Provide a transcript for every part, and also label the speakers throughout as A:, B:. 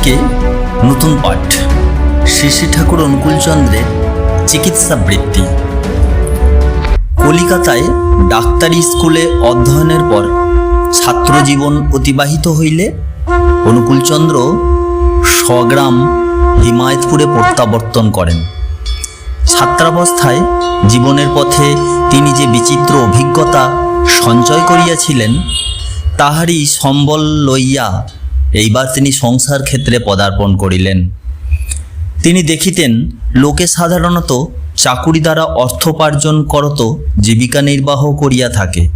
A: থেকে নতুন পাঠ। শ্রী ঠাকুর অনুকূলচন্দ্রের চিকিৎসা বৃত্তি। কলিকাতায় ডাক্তারি স্কুলে অধ্যয়নের পর ছাত্র জীবন অতিবাহিত হইলে অনুকূলচন্দ্র স্বগ্রাম হিমায়তপুরে প্রত্যাবর্তন করেন। ছাত্রাবস্থায় জীবনের পথে তিনি যে বিচিত্র অভিজ্ঞতা সঞ্চয় করিয়াছিলেন, তাহারই সম্বল লইয়া এইবার তিনি সংসার ক্ষেত্রে পদার্পণ করিলেন। তিনি দেখিতেন, লোকে সাধারণত চাকুরি দ্বারা অর্থোপার্জন করত, জীবিকা নির্বাহ করিয়া থাকে।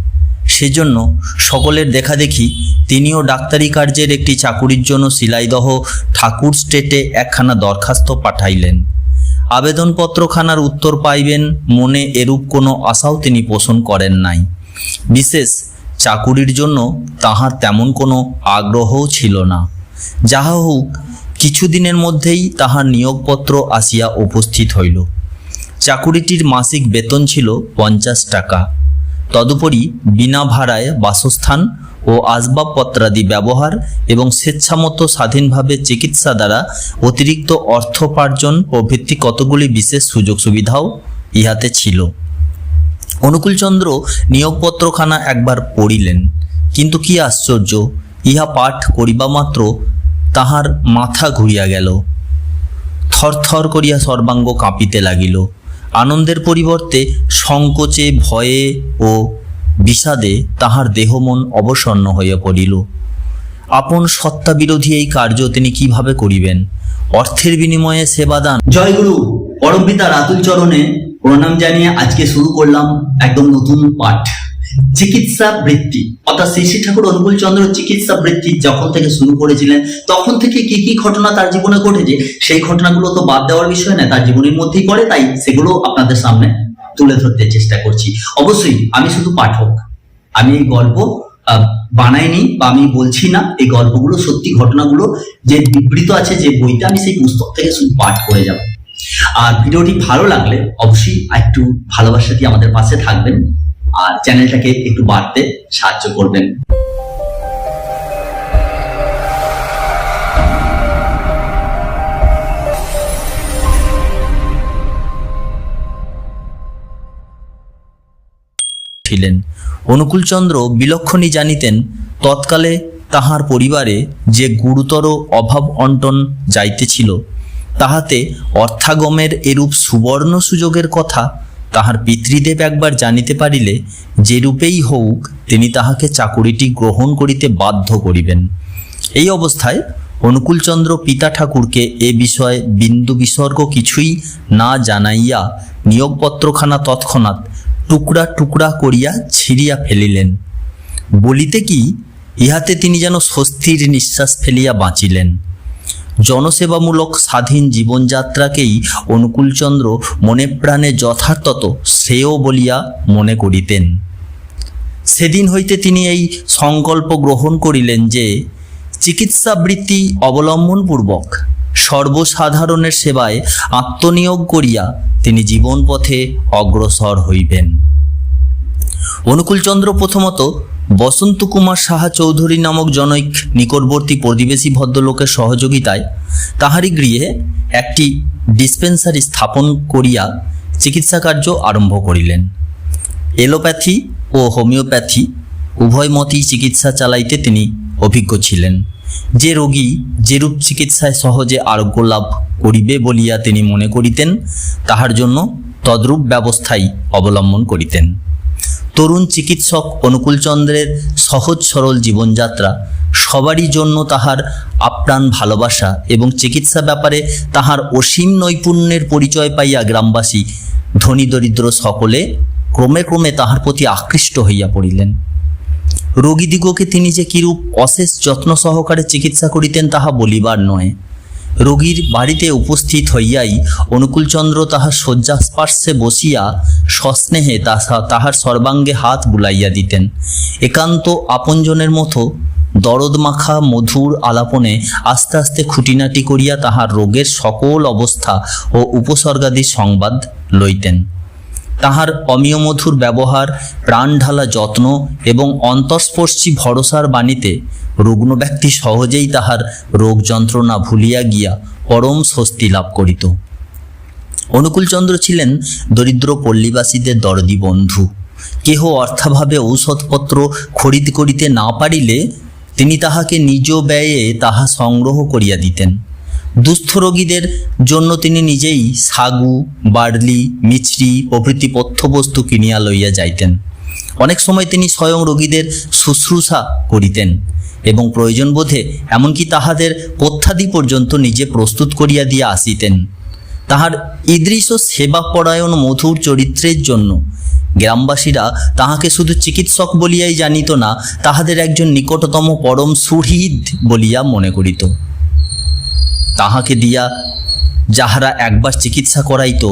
A: সেজন্য সকলের দেখাদেখি তিনিও ডাক্তারি কার্যের একটি চাকুরির জন্য শিলাইদহ ঠাকুর স্টেটে একখানা দরখাস্ত পাঠাইলেন। আবেদনপত্রখানার উত্তর পাইবেন, মনে এরূপ কোনো আশাও তিনি পোষণ করেন নাই। বিশেষ চাকুরির জন্য তাহার তেমন কোনো আগ্রহও ছিল না। যাহা হোক, কিছুদিনের মধ্যেই তাহার নিয়োগপত্র আসিয়া উপস্থিত হইল। চাকুরিটির মাসিক বেতন ছিল পঞ্চাশ টাকা। তদুপরি বিনা ভাড়ায় বাসস্থান ও আসবাবপত্রাদি ব্যবহার এবং স্বেচ্ছামতো স্বাধীনভাবে চিকিৎসা দ্বারা অতিরিক্ত অর্থোপার্জন প্রভৃতি কতগুলি বিশেষ সুযোগ সুবিধাও ইহাতে ছিল। অনুকূলচন্দ্র নিয়োগপত্রখানা একবার পড়িলেন, কিন্তু কি আশ্চর্য, ইহা পাঠ করিবা মাত্র তাহার মাথা ঘুরিয়া গেল। থরথর করিয়া সর্বাঙ্গ কাঁপিতে লাগিল। আনন্দের পরিবর্তে সংকোচে, ভয়ে ও বিষাদে তাহার দেহমন অবসন্ন হইয়া পড়িল। আপন সত্তা বিরোধী এই কার্য তিনি কীভাবে করিবেন? অর্থের বিনিময়ে সেবাদান
B: জয়গুরু, পরমপিতা রাতুল চরণে প্রণাম জানিয়ে আজকে শুরু করলাম একদম নতুন পাঠ। চিকিৎসা বৃত্তি। অর্থাৎ শ্রী শ্রী ঠাকুর অনুকূল চন্দ্র চিকিৎসা বৃত্তি যখন থেকে শুরু করেছিলেন, তখন থেকে কি কি ঘটনা তার জীবনে ঘটেছে, সেই ঘটনাগুলো তো বাদ দেওয়ার বিষয় না তার জীবনের মধ্যেই পড়ে তাই সেগুলো আপনাদের সামনে তুলে ধরতে চেষ্টা করছি। অবশ্যই আমি শুধু পাঠক। আমি এই গল্প বানাইনি বা আমি বলছি না, এই গল্পগুলো, সত্যি ঘটনাগুলো যে বিবৃত আছে, যে বইটা, আমি সেই পুস্তক থেকে শুধু পাঠ করে যাব। আর ভিডিওটি ভালো লাগলে অবশ্যই একটু ভালোবাসা দিয়ে আমাদের পাশে থাকবেন। আর চ্যানেলটাকে একটু বাড়তে সাহায্য করবেন।
A: ছিলেন। অনুকূলচন্দ্র বিলক্ষণই জানিতেন, তৎকালে তাহার পরিবারে যে গুরুতর অভাব অন্টন যাইতেছিল তাহাতে অর্থাগমের এরূপ সুবর্ণ সুযোগের কথা তাহার পিতৃদেব একবার জানিতে পারিলে, যেরূপেই হোক তিনি তাহাকে চাকুরিটি গ্রহণ করিতে বাধ্য করিবেন। এই অবস্থায় অনুকূলচন্দ্র পিতা ঠাকুরকে এ বিষয়ে বিন্দু বিসর্গ কিছুই না জানাইয়া নিয়োগপত্রখানা তৎক্ষণাৎ টুকরা টুকরা করিয়া ছিঁড়িয়া ফেলিলেন। বলিতে কি, ইহাতে তিনি যেন স্বস্তির নিঃশ্বাস ফেলিয়া বাঁচিলেন। জনসেবামূলক স্বাধীন জীবনযাত্রাকেই অনুকূলচন্দ্র মনে প্রাণে যথার্থত শ্রেয় বলিয়া মনে করিতেন। সেদিন হইতে তিনি এই সংকল্প গ্রহণ করিলেন যে চিকিৎসা বৃত্তি অবলম্বনপূর্বক সর্বসাধারণের সেবায় আত্মনিয়োগ করিয়া তিনি জীবন পথে অগ্রসর হইবেন। অনুকূলচন্দ্র প্রথমত বসন্ত কুমার সাহা চৌধুরী নামক জনৈক নিকটবর্তী প্রতিবেশী ভদ্রলোকের সহযোগিতায় তাহারই গৃহে একটি ডিসপেন্সারি স্থাপন করিয়া চিকিৎসা কার্য আরম্ভ করিলেন। এলোপ্যাথি ও হোমিওপ্যাথি উভয় মতেই চিকিৎসা চালাইতে তিনি অভিজ্ঞ ছিলেন। যে রোগী যেরূপ চিকিৎসায় সহজে আরোগ্য লাভ করিবে বলিয়া তিনি মনে করিতেন, তাহার জন্য তদ্রূপ ব্যবস্থাই অবলম্বন করিতেন। তরুণ চিকিৎসক অনুকূলচন্দ্রের সহজ সরল জীবনযাত্রা, সবারই জন্য তাহার আপ্রাণ ভালোবাসা এবং চিকিৎসা ব্যাপারে তাহার অসীম নৈপুণ্যের পরিচয় পাইয়া গ্রামবাসী ধনী দরিদ্র সকলে ক্রমে ক্রমে তাহার প্রতি আকৃষ্ট হইয়া পড়িলেন। রোগীদিগকে তিনি যে কিরূপ অশেষ যত্ন সহকারে চিকিৎসা করিতেন তাহা বলিবার নয়। রোগীর বাড়িতে উপস্থিত হইয়াই অনুকূলচন্দ্র তাহার শয্যাস্পার্শ্বে বসিয়া সস্নেহে তাহা তাহার সর্বাঙ্গে হাত বুলাইয়া দিতেন। একান্ত আপনজনের মতো দরদ মাখা মধুর আলাপনে আস্তে আস্তে খুঁটিনাটি করিয়া তাহার রোগের সকল অবস্থা ও উপসর্গাদি সংবাদ লইতেন। তাহার অমিয়মধুর ব্যবহার, প্রাণঢালা যত্ন এবং অন্তঃস্পর্শী ভরসার বাণীতে রুগ্ন ব্যক্তি সহজেই তাহার রোগ যন্ত্রণা ভুলিয়া গিয়া পরম স্বস্তি লাভ করিত। অনুকূলচন্দ্র ছিলেন দরিদ্র পল্লীবাসীদের দরদি বন্ধু। কেহ অর্থাভাবে ঔষধপত্র খরিদ করিতে না পারিলে তিনি তাহাকে নিজ ব্যয়ে তাহা সংগ্রহ করিয়া দিতেন। দুস্থ রোগীদের জন্য তিনি নিজেই সাগু, বার্লি, মিছরি প্রভৃতি পথ্যবস্তু কিনিয়া লইয়া যাইতেন। অনেক সময় তিনি স্বয়ং রোগীদের শুশ্রূষা করিতেন এবং প্রয়োজন বোধে এমনকি তাহাদের পথ্যাদি পর্যন্ত নিজে প্রস্তুত করিয়া দিয়া আসিতেন। তাহার ঈদৃশ সেবাপরায়ণ মধুর চরিত্রের জন্য গ্রামবাসীরা তাহাকে শুধু চিকিৎসক বলিয়াই জানিত না, তাহাদের একজন নিকটতম পরম সুহৃদ বলিয়া মনে করিত। তাহাকে দিয়া যাহারা একবার চিকিৎসা করাইত,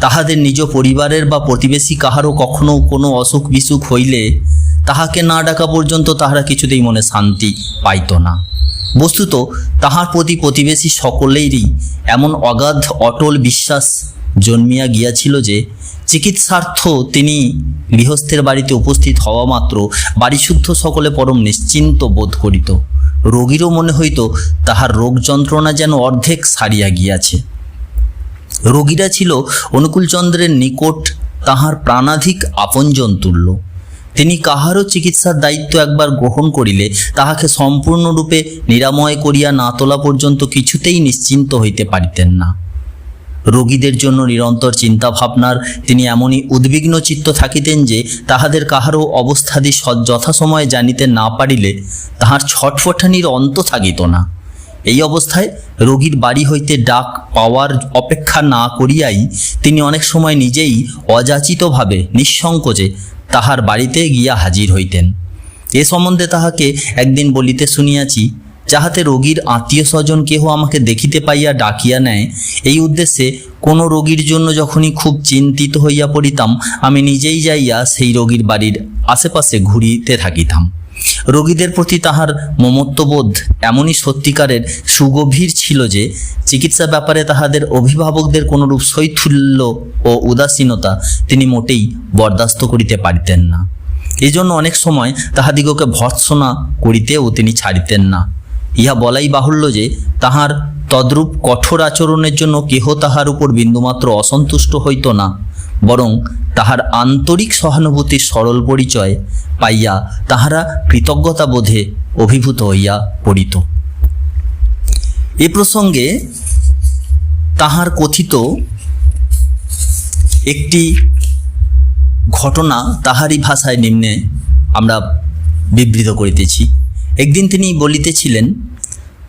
A: তাহাদের নিজ পরিবারের বা প্রতিবেশী কাহারও কখনো কোনো অসুখ বিসুখ হইলে তাহাকে না ডাকা পর্যন্ত তাহারা কিছুতেই মনে শান্তি পাইত না। বস্তুত তাহার প্রতি প্রতিবেশী সকলেরই এমন অগাধ, অটল বিশ্বাস জন্মিয়া গিয়াছিল যে, চিকিৎসার্থ তিনি গৃহস্থের বাড়িতে উপস্থিত হওয়া মাত্র বাড়িশুদ্ধ সকলে পরম নিশ্চিন্ত বোধ করিত। রোগীরও মনে হইত তাহার রোগ যন্ত্রণা যেন অর্ধেক সারিয়া গিয়াছে। রোগীরা ছিল অনুকূলচন্দ্রের নিকট তাহার প্রাণাধিক আপনজন তুল্য। তিনি কাহারও চিকিৎসার দায়িত্ব একবার গ্রহণ করিলে তাহাকে সম্পূর্ণরূপে নিরাময় করিয়া না তোলা পর্যন্ত কিছুতেই নিশ্চিন্ত হইতে পারিতেন না। রোগীদের জন্য নিরন্তর চিন্তা ভাবনার তিনি এমনই উদ্বিগ্ন চিত্ত থাকিতেন যে তাহাদের কাহারও অবস্থাদি যথাসময়ে জানিতে না পারিলে তাহার ছটফটানির অন্ত থাকিত না। এই অবস্থায় রোগীর বাড়ি হইতে ডাক পাওয়ার অপেক্ষা না করিয়াই তিনি অনেক সময় নিজেই অযাচিতভাবে নিঃসংকোচে তাহার বাড়িতে গিয়া হাজির হইতেন। এ সম্বন্ধে তাহাকে একদিন বলিতে শুনিয়াছি যাহাতে রোগীর আত্মীয় স্বজন কেহ আমাকে দেখিতে পাইয়া ডাকিয়া নেয়, এই উদ্দেশ্যে কোনো রোগীর জন্য যখনই খুব চিন্তিত হইয়া পড়িতাম, আমি নিজেই যাইয়া সেই রোগীর বাড়ির আশেপাশে ঘুরিতে থাকিতাম। রোগীদের প্রতি তাহার মমত্ববোধ এমনই সত্যিকারের সুগভীর ছিল যে, চিকিৎসা ব্যাপারে তাহাদের অভিভাবকদের কোনরূপ শৈথুল্য ও উদাসীনতা তিনি মোটেই বরদাস্ত করিতে পারিতেন না। এই জন্য অনেক সময় তাহাদিগকে ভর্ৎসনা করিতেও তিনি ছাড়িতেন না। ইহা বলাই বাহুল্য যে তাহার তদ্রূপ কঠোর আচরণের জন্য কেহ তাহার উপর বিন্দুমাত্র অসন্তুষ্ট হইত না, বরং তাহার আন্তরিক সহানুভূতির সরল পরিচয় পাইয়া তাহারা কৃতজ্ঞতা বোধে অভিভূত হইয়া পড়িত। এ প্রসঙ্গে তাহার কথিত একটি ঘটনা তাহারই ভাষায় নিম্নে আমরা বিবৃত করিতেছি। একদিন তিনি বলিতেছিলেন,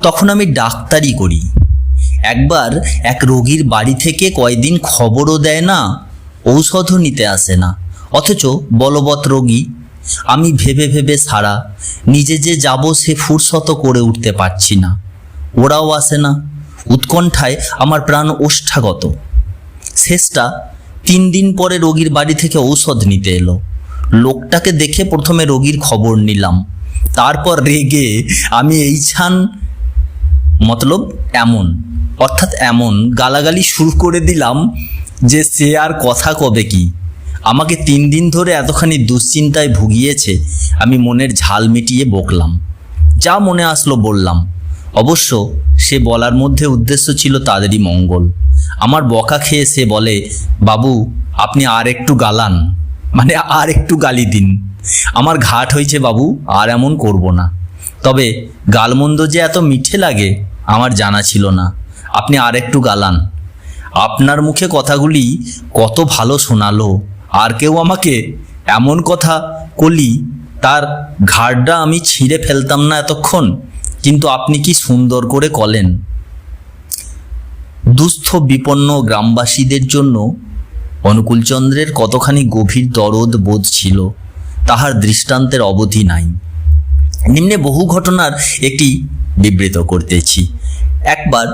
A: তখন আমি ডাক্তারি করি। একবার এক রোগীর বাড়ি থেকে কয়দিন খবরও দেয় না, ঔষধও নিতে আসে না। অথচ বলবৎ রোগী, আমি ভেবে ভেবে সারা, নিজে যে যাব সে ফুরসত করে উঠতে পারছি না। ওরাও আসে না। উৎকণ্ঠায় আমার প্রাণ ওষ্ঠাগত। শেষটা তিন দিন পরে রোগীর বাড়ি থেকে ঔষধ নিতে এলো। লোকটাকে দেখে প্রথমে রোগীর খবর নিলাম। তারপর রেগে আমি এই ছান মতলব এমন, অর্থাৎ এমন গালাগালি শুরু করে দিলাম যে সে আর কথা কবে কি। আমাকে তিন দিন ধরে এতখানি দুশ্চিন্তায় ভুগিয়েছে, আমি মনের ঝাল মিটিয়ে বকলাম। যা মনে আসলো বললাম। অবশ্য সে বলার মধ্যে উদ্দেশ্য ছিল তাদেরই মঙ্গল। আমার বকা খেয়ে সে বলে, বাবু, আপনি আর একটু গালান। মানে আর একটু গালি দিন। আমার ঘাট হয়েছে বাবু, আর এমন করব না। তবে গালমন্দ যে এত মিঠে লাগে, আমার জানা ছিল না। আপনি আর একটু গালান। আপনার মুখে কথাগুলি কত ভালো শোনালো, আর কেউ আমাকে এমন কথা কলি, তার ঘাড়টা আমি ছিঁড়ে ফেলতাম না এতক্ষণ, কিন্তু আপনি কি সুন্দর করে কলেন। দুস্থ বিপন্ন গ্রামবাসীদের জন্য অনুকূলচন্দ্রের কতখানি গভীর দরদ বোধ ছিল, তাহার দৃষ্টান্তের অবধি নাই। নিম্নে বহু ঘটনার একটি বিবৃত করতেছি। একবার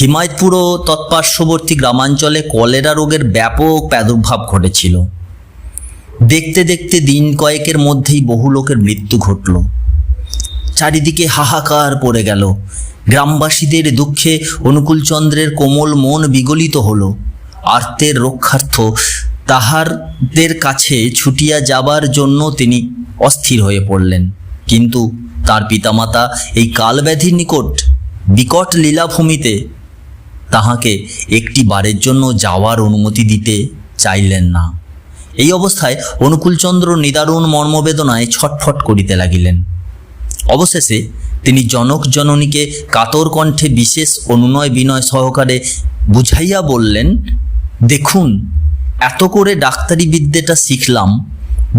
A: হিমায়তপুর ও তৎপার্শ্ববর্তী গ্রামাঞ্চলে কলেরা রোগের ব্যাপক প্রাদুর্ভাব ঘটেছিল। দেখতে দেখতে দিন কয়েকের মধ্যেই বহু লোকের মৃত্যু ঘটল। চারিদিকে হাহাকার পড়ে গেল। গ্রামবাসীদের দুঃখে অনুকূলচন্দ্রের কোমল মন বিগলিত হলো। আর্তের রক্ষার্থ। তাহারদের কাছে ছুটিয়া যাবার জন্য তিনি অস্থির হয়ে পড়লেন। কিন্তু তার পিতামাতা এই কালব্যাধির নিকট বিকট লীলাভূমিতে তাহাকে একটি বারের জন্য যাওয়ার অনুমতি দিতে চাইলেন না। এই অবস্থায় অনুকূলচন্দ্র নিদারুণ মর্মবেদনায় ছটফট করিতে লাগিলেন। অবশেষে তিনি জনক জননীকে কাতর কণ্ঠে বিশেষ অনুনয় বিনয় সহকারে বুঝাইয়া বললেন দেখুন, এত করে ডাক্তারি বিদ্যেটা শিখলাম,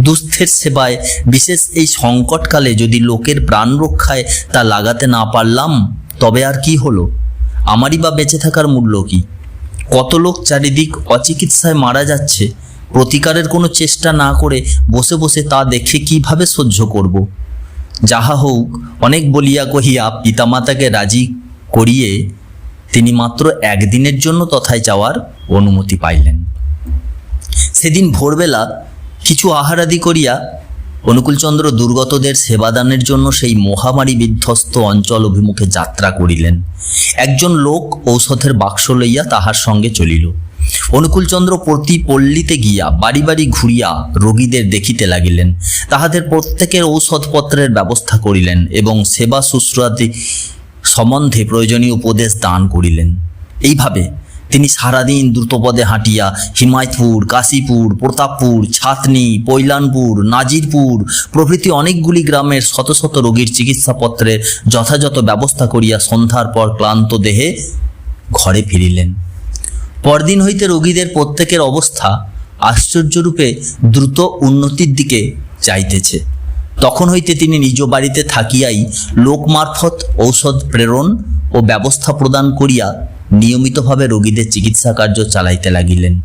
A: দুস্থের সেবায়, বিশেষ এই সংকটকালে যদি লোকের প্রাণ রক্ষায় তা লাগাতে না পারলাম, তবে আর কি হলো আমারই বা বেঁচে থাকার মূল্য কি কত লোক চারিদিক অচিকিৎসায় মারা যাচ্ছে, প্রতিকারের কোনো চেষ্টা না করে বসে বসে তা দেখে কীভাবে সহ্য করব। যাহা হোক, অনেক বলিয়া কহিয়া পিতামাতাকে রাজি করিয়ে তিনি মাত্র একদিনের জন্য তথায় যাওয়ার অনুমতি পাইলেন। সেদিন ভোরবেলা কিছু আহারাদি করিয়া অনুকূলচন্দ্র দুর্গতদের সেবাদানের জন্য সেই মহামারী বিধ্বস্ত অঞ্চল অভিমুখে যাত্রা করিলেন। একজন লোক ঔষধের বাক্স লইয়া তাহার সঙ্গে চলিল। অনুকূলচন্দ্র প্রতি পল্লীতে গিয়া বাড়ি বাড়ি ঘুরিয়া রোগীদের দেখিতে লাগিলেন। তাহাদের প্রত্যেকের ঔষধপত্রের ব্যবস্থা করিলেন এবং সেবা শুশ্রূষাদি সম্বন্ধে প্রয়োজনীয় উপদেশ দান করিলেন। এইভাবে তিনি সারাদিন দ্রুতপদে হাঁটিয়া হিমায়তপুর, কাশীপুর, প্রতাপপুর, ছাতনি, পৈলানপুর, নাজিরপুর প্রভৃতি অনেকগুলি গ্রামের শত শত রোগীর চিকিৎসাপত্রের যথাযথ ব্যবস্থা করিয়া সন্ধ্যার পর ক্লান্ত দেহে ঘরে ফিরিলেন। পরদিন হইতে রোগীদের প্রত্যেকের অবস্থা আশ্চর্যরূপে দ্রুত উন্নতির দিকে যাইতেছে। তখন হইতে তিনি নিজ বাড়িতে থাকিয়াই লোক মারফত ঔষধ প্রেরণ ও ব্যবস্থা প্রদান করিয়া নিয়মিতভাবে রোগীদের চিকিৎসা কার্য চালাইতে লাগিলেন।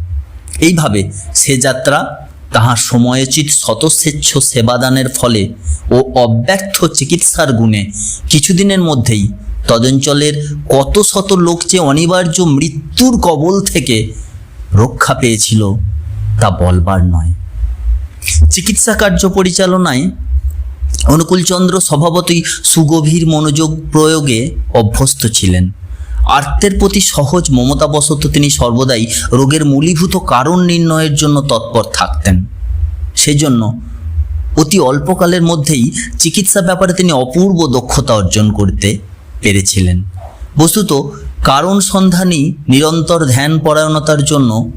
A: এইভাবে সে যাত্রা তাহার সময়োচিত শতস্বেচ্ছ সেবাদানের ফলে ও অব্যর্থ চিকিৎসার গুণে কিছুদিনের মধ্যেই তদঞ্চলের কত শত লোক যে অনিবার্য মৃত্যুর কবল থেকে রক্ষা পেয়েছিল তা বলবার নয়। চিকিৎসা কার্য পরিচালনায় অনুকূলচন্দ্র স্বভাবতই সুগভীর মনোযোগ প্রয়োগে অভ্যস্ত ছিলেন। আর্তের প্রতি সহজ মমতাবশত তিনি সর্বদাই রোগের মূলীভূত কারণ নির্ণয়ের জন্য তৎপর থাকতেন। সেজন্য অতি অল্পকালের মধ্যেই চিকিৎসা ব্যাপারে তিনি অপূর্ব দক্ষতা অর্জন করতে পেরেছিলেন। বস্তুত কারণ সন্ধানী নিরন্তর ধ্যান পরায়ণতার জন্য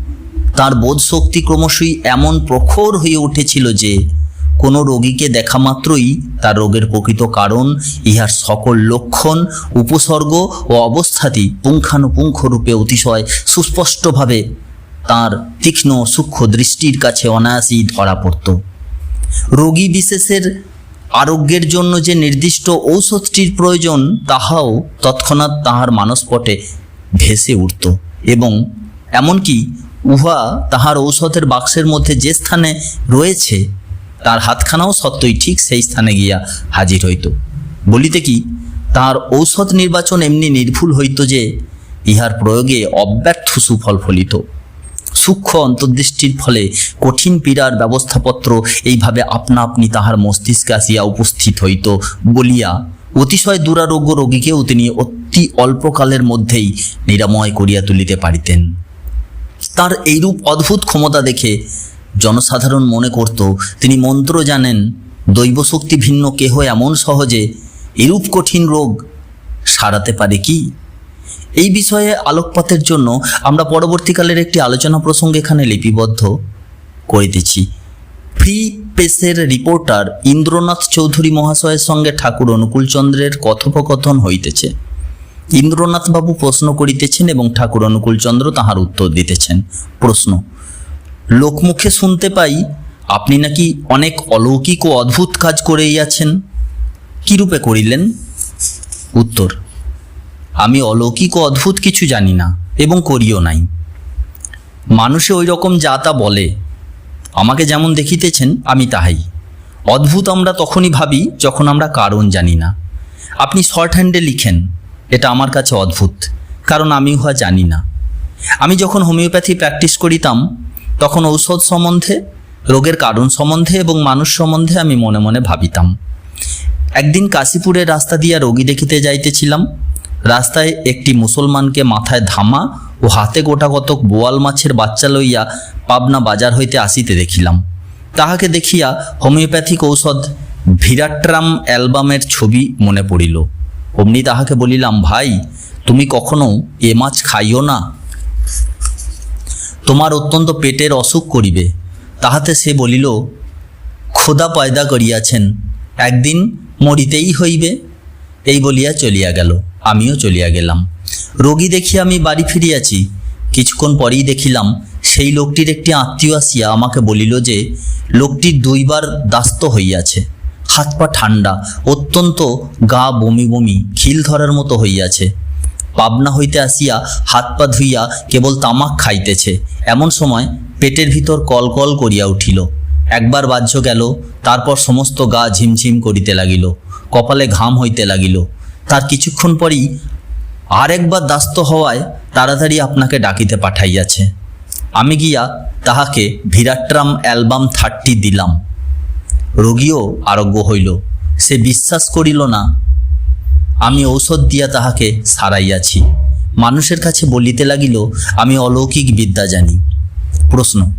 A: তার বোধশক্তি ক্রমশই এমন প্রখর হয়ে উঠেছিল যে কোনো রোগীকে দেখা মাত্রই তার রোগের প্রকৃত কারণ, ইহার সকল লক্ষণ, উপসর্গ ও অবস্থাতি পুঙ্খানুপুঙ্খ রূপে অতিশয় সুস্পষ্টভাবে তার তীক্ষ্ণ সূক্ষ্ম দৃষ্টির কাছে অনায়াসেই ধরা পড়ত। রোগী বিশেষের আরোগ্যের জন্য যে নির্দিষ্ট ঔষধটির প্রয়োজন, তাহাও তৎক্ষণাৎ তাহার মানসপটে ভেসে উঠত এবং এমনকি উহা তাহার ঔষধের বাক্সের মধ্যে যে স্থানে রয়েছে তার হাতখানাও সত্যই ঠিক সেই স্থানে গিয়া হাজির হইত। বলিতে কি, তার ঔষধ নির্বাচন এমনি নির্ভুল হইত যে, ইহার প্রয়োগে অব্যর্থ সুফল ফলিত। সূক্ষ্ম অন্তর্দৃষ্টির ফলে কঠিন পীড়ার ব্যবস্থাপত্র এইভাবে আপনা আপনি তাহার মস্তিষ্কে আসিয়া উপস্থিত হইত বলিয়া অতিশয় দুরারোগ্য রোগীকেও তিনি অতি অল্পকালের মধ্যেই নিরাময় করিয়া তুলিতে পারিতেন। তার এইরূপ অদ্ভুত ক্ষমতা দেখে জনসাধারণ মনে করত, তিনি মন্ত্র জানেন, দৈবশক্তি ভিন্ন, কেহ এমন সহজে এরূপ কঠিন রোগ সারাতে পারে কি? এই বিষয়ে আলোকপাতের জন্য আমরা পরবর্তীকালের একটি আলোচনা প্রসঙ্গে এখানে লিপিবদ্ধ করিতেছি। ফ্রি প্রেসের রিপোর্টার ইন্দ্রনাথ চৌধুরী মহাশয়ের সঙ্গে ঠাকুর অনুকূলচন্দ্রের কথোপকথন হইতেছে। ইন্দ্রনাথবাবু প্রশ্ন করিতেছেন এবং ঠাকুর অনুকূলচন্দ্র তাহার উত্তর দিতেছেন। প্রশ্ন লোকমুখে শুনতে পাই, আপনি নাকি অনেক অলৌকিক ও অদ্ভুত কাজ করেই আছেন। কি রূপে করিলেন? উত্তর, আমি অলৌকিক ও অদ্ভুত কিছু জানি না এবং করিও নাই। মানুষে ওই রকম যা তা বলে, আমাকে যেমন দেখিতেছেন, আমি তাহাই। অদ্ভুত আমরা তখনই ভাবি যখন আমরা কারণ জানি না। আপনি শর্ট হ্যান্ডে লিখেন, এটা আমার কাছে অদ্ভুত, কারণ আমি উহা জানি না। আমি যখন হোমিওপ্যাথি প্র্যাকটিস করিতাম তখন ঔষধ সম্বন্ধে, রোগের কারণ সম্বন্ধে এবং মানুষ সম্বন্ধে আমি মনে মনে ভাবিতাম। একদিন কাশীপুরের রাস্তা দিয়া রোগী দেখিতে যাইতেছিলাম। রাস্তায় একটি মুসলমানকে মাথায় ধামা ও হাতে গোটা কতক বোয়াল মাছের বাচ্চা লইয়া পাবনা বাজার হইতে আসিতে দেখিলাম। তাহাকে দেখিয়া হোমিওপ্যাথিক ঔষধ ভিরাট্রাম অ্যালবামের ছবি মনে পড়িল। অমনি তাহাকে বলিলাম, ভাই, তুমি কখনো এ মাছ খাইও না? তোমার অত্যন্ত পেটের অসুখ করিবে। তাহাতে সে বলিল, খোদা পয়দা করিয়াছেন, একদিন মরিতেই হইবে। এই বলিয়া চলিয়া গেল, আমিও চলিয়া গেলাম। রোগী দেখিয়া আমি বাড়ি ফিরিয়াছি। কিছুক্ষণ পরেই দেখিলাম, সেই লোকটির একটি আত্মীয় আসিয়া আমাকে বলিল যে, লোকটির দুইবার দাস্ত হইয়াছে। হাত পা ঠান্ডা অত্যন্ত গা বমি বমি, খিল ধরার মতো হইয়াছে। পাবনা হইতে আসিয়া হাত পা ধুইয়া কেবল তামাক খাইতেছে। এমন সময় পেটের ভিতর কলকল করিয়া উঠিল। একবার বাহ্য গেল, তারপর সমস্ত গা ঝিমঝিম করিতে লাগিল, কপালে ঘাম হইতে লাগিল। তার কিছুক্ষণ পরই আরেকবার দাস্ত হওয়ায় তাড়াতাড়ি আপনাকে ডাকিতে পাঠাইয়াছে। আমি গিয়া তাহাকে ভিরাট্রাম অ্যালবাম থার্টি দিলাম। রোগীও আরোগ্য হইল। সে বিশ্বাস করিল না, আমি ঔষধ দিয়া তাহাকে সারাইয়াছি। মানুষের কাছে বলিতে লাগিল, আমি অলৌকিক বিদ্যা জানি। প্রশ্ন,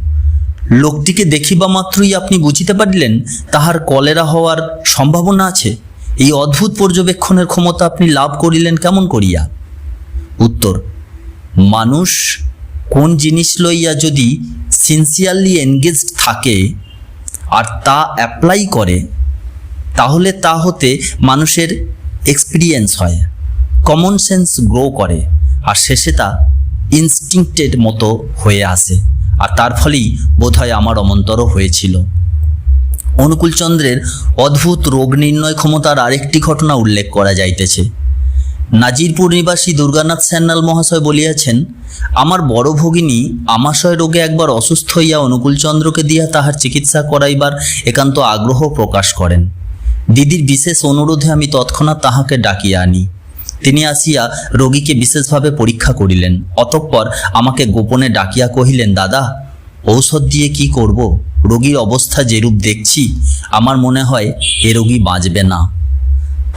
A: লোকটিকে দেখিবা মাত্রই আপনি বুঝিতে পারিলেন, তাহার কলেরা হওয়ার সম্ভাবনা আছে? এই অদ্ভুত পর্যবেক্ষণের ক্ষমতা আপনি লাভ করিলেন কেমন করিয়া? উত্তর, মানুষ কোন জিনিস লইয়া যদি সিনসিয়ারলি এনগেজড থাকে আর তা অ্যাপ্লাই করে, তাহলে তা হতে মানুষের এক্সপিরিয়েন্স হয় কমন সেন্স গ্রো করে। আর শেষে তা ইনস্টিংক্টের মতো হয়ে আসে। আর তার ফলেই বোধহয় আমার অমন্তর হয়েছিল। অনুকূলচন্দ্রের অদ্ভুত রোগ নির্ণয় ক্ষমতার আরেকটি ঘটনা উল্লেখ করা যাইতেছে। নাজিরপুর নিবাসী দুর্গানাথ স্যান্নাল মহাশয় বলিয়াছেন, আমার বড় ভগিনী আমাশয় রোগে একবার অসুস্থ হইয়া অনুকূলচন্দ্রকে দিয়া তাহার চিকিৎসা করাইবার একান্ত আগ্রহ প্রকাশ করেন। দিদির বিশেষ অনুরোধে আমি তৎক্ষণাৎ তাহাকে ডাকিয়া আনি। তিনি আসিয়া রোগীকে বিশেষভাবে পরীক্ষা করিলেন। অতঃপর আমাকে গোপনে ডাকিয়া কহিলেন, দাদা, ঔষধ দিয়ে কি করব? রোগীর অবস্থা যেরূপ দেখছি, আমার মনে হয় এ রোগী বাঁচবে না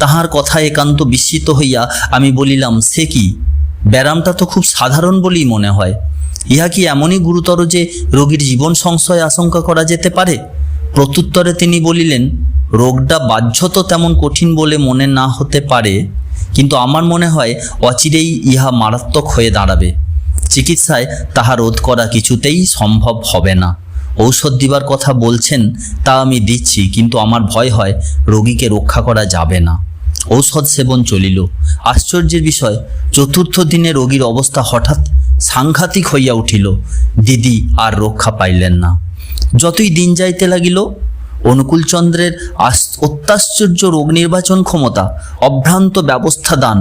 A: তাহার কথা একান্ত বিস্মিত হইয়া আমি বলিলাম, সে কি? ব্যারামটা তো খুব সাধারণ বলেই মনে হয়। ইহা কি এমনই গুরুতর যে রোগীর জীবন সংশয় আশঙ্কা করা যেতে পারে প্রত্যুত্তরে তিনি বলিলেন, রোগটা বাহ্যত তেমন কঠিন বলে মনে না হতে পারে। কিন্তু আমার মনে হয় অচিরেই ইহা মারাত্মক হয়ে দাঁড়াবে। চিকিৎসায় তাহা রোধ করা কিছুতেই সম্ভব হবে না। ঔষধ দিবার কথা বলছেন তা আমি দিচ্ছি, কিন্তু আমার ভয় হয় রোগীকে রক্ষা করা যাবে না। ঔষধ সেবন চলিল। আশ্চর্যের বিষয়, চতুর্থ দিনে রোগীর অবস্থা হঠাৎ সাংঘাতিক হইয়া উঠিল। দিদি আর রক্ষা পাইলেন না। যতই দিন যাইতে লাগিল অনুকূলচন্দ্রের অত্যাশ্চর্য রোগ নির্বাচন ক্ষমতা, অভ্রান্ত ব্যবস্থা দান,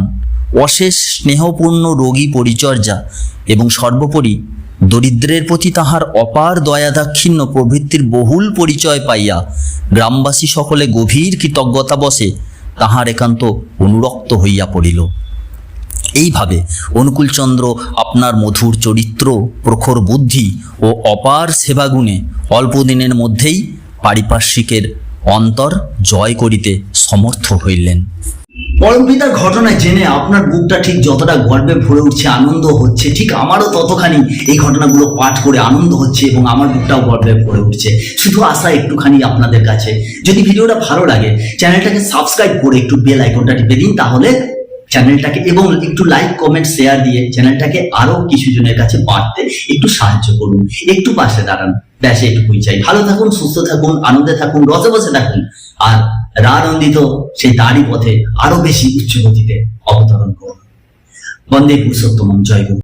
A: অশেষ স্নেহপূর্ণ রোগী পরিচর্যা এবং সর্বোপরি দরিদ্রের প্রতি তাহার অপার দয়া দাক্ষিণ্য প্রভৃতির বহুল পরিচয় পাইয়া গ্রামবাসী সকলে গভীর কৃতজ্ঞতা বসে তাহার একান্ত অনুরক্ত হইয়া পড়িল। এইভাবে অনুকূলচন্দ্র আপনার মধুর চরিত্র, প্রখর বুদ্ধি ও অপার সেবাগুণে অল্পদিনের মধ্যেই পারিপার্শ্বিকের অন্তর জয় করিতে সমর্থ হইলেন।
B: পরমপিতার ঘটনা জেনে আপনার বুকটা ঠিক যতটা গর্বে ভরে উঠছে আনন্দ হচ্ছে, ঠিক আমারও ততখানি এই ঘটনাগুলো পাঠ করে আনন্দ হচ্ছে এবং আমার বুকটাও গর্বে ভরে উঠছে। শুধু আশা একটুখানি আপনাদের কাছে। যদি ভিডিওটা ভালো লাগে, চ্যানেলটাকে সাবস্ক্রাইব করে একটু বেল আইকনটা টিপে দিন, তাহলে চ্যানেলটাকে এবং একটু লাইক কমেন্ট শেয়ার দিয়ে চ্যানেলটাকে আরও কিছু জনের কাছে বাড়তে একটু সাহায্য করুন। একটু পাশে দাঁড়ান। ব্যাস এটুকুই চাই। ভালো থাকুন, সুস্থ থাকুন, আনন্দে থাকুন, রসে বসে থাকুন আর রানন্দিত সেই দাড়ি পথে আরও বেশি উচ্চ গতিতে অবতরণ করুন। বন্দে পুরুষোত্তম জয়